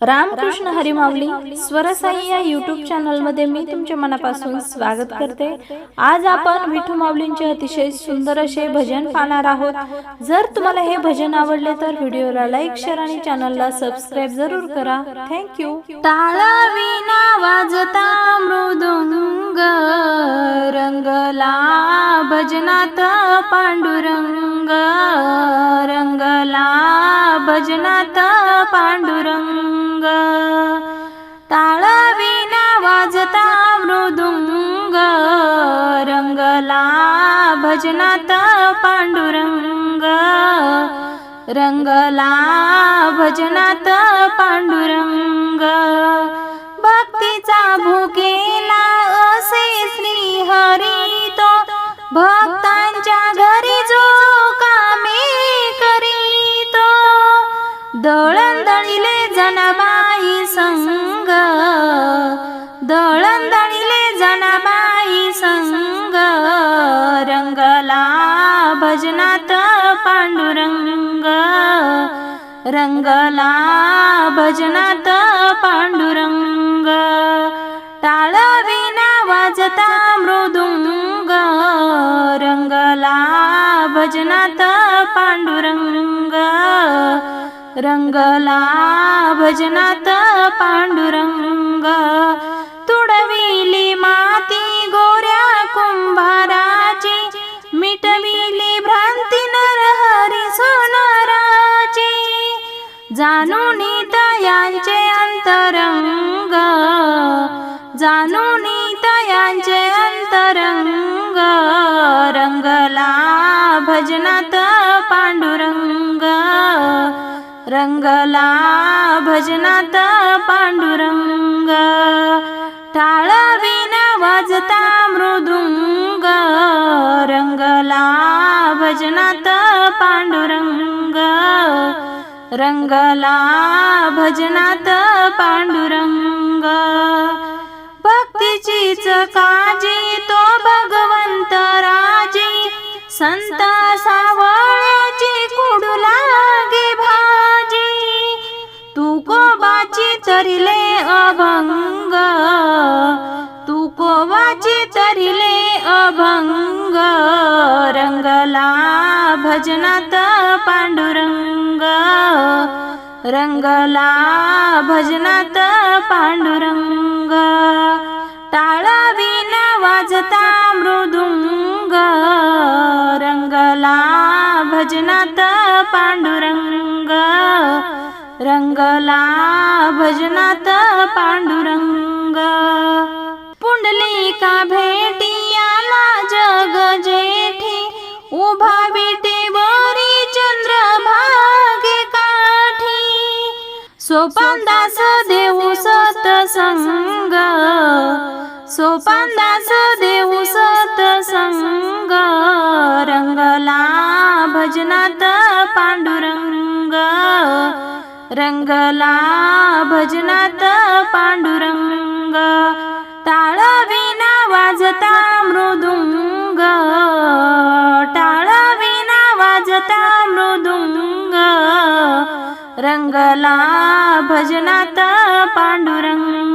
रामकृष्ण हरिमावली स्वरसाई या युट्यूब चॅनलमध्ये मी तुमच्या मनापासून स्वागत करते. आज आपण विठू माऊलींचे अतिशय सुंदर असे भजन पाहणार आहोत. जर तुम्हाला हे भजन आवडले तर व्हिडिओला लाईक शेअर आणि चॅनलला सबस्क्राईब जरूर करा. थँक्यू टाळा विना वाजता मृदुंग रंगला भजनात पांडुरंग रंगला भजनात पांडुरंग. टाळा वाजता मृदुंग रंगला भजनात पांडुरंग. रंगला भजनात पांडुरंग. दळण जनाबाई संग. दळण दळिले जनाबाई संग. रंगला भजनात पांडुरंग. रंगला भजनात पांडुरंग. टाळविना वाजता मृदुंग. रंगला भजनात रंगला भजनात पांडुरंग. तुडविली माती गोऱ्या कुंभाराची मिटविली भ्रांती नरहरी सोनाराची. जाणून तयांचे अंतरंग जाणून तयांचे अंतरंग. रंगला भजनात रंगला भजनात पांडुरंग टाळावी विना वाजता मृदुंग रंगला भजनात पांडुरंग रंगला भजनात पांडुरंग. भक्तीचीच काजी तो बघ तरिले अभंग. तू कोवाची तरिले अभंग. रंगला भजनात पांडुरंग. रंगला भजनात पांडुरंग. टाळा वाजता मृदुंग. रंगला भजनात पांडुरंग. रंगला भजनात पांडुरंग. पुंडलिका भेटी आला जग जेठी. उभा विटेवरी चंद्र भागे काठी. सोपानदास देऊ सतसंग सोपानदास देऊ सतसंग रंगला भजनात पांडुरंग. रंगला भजनात पांडुरंग टाळविना वाजता मृदुंग टाळविना वाजता मृदुंग रंगला भजनात पांडुरंग.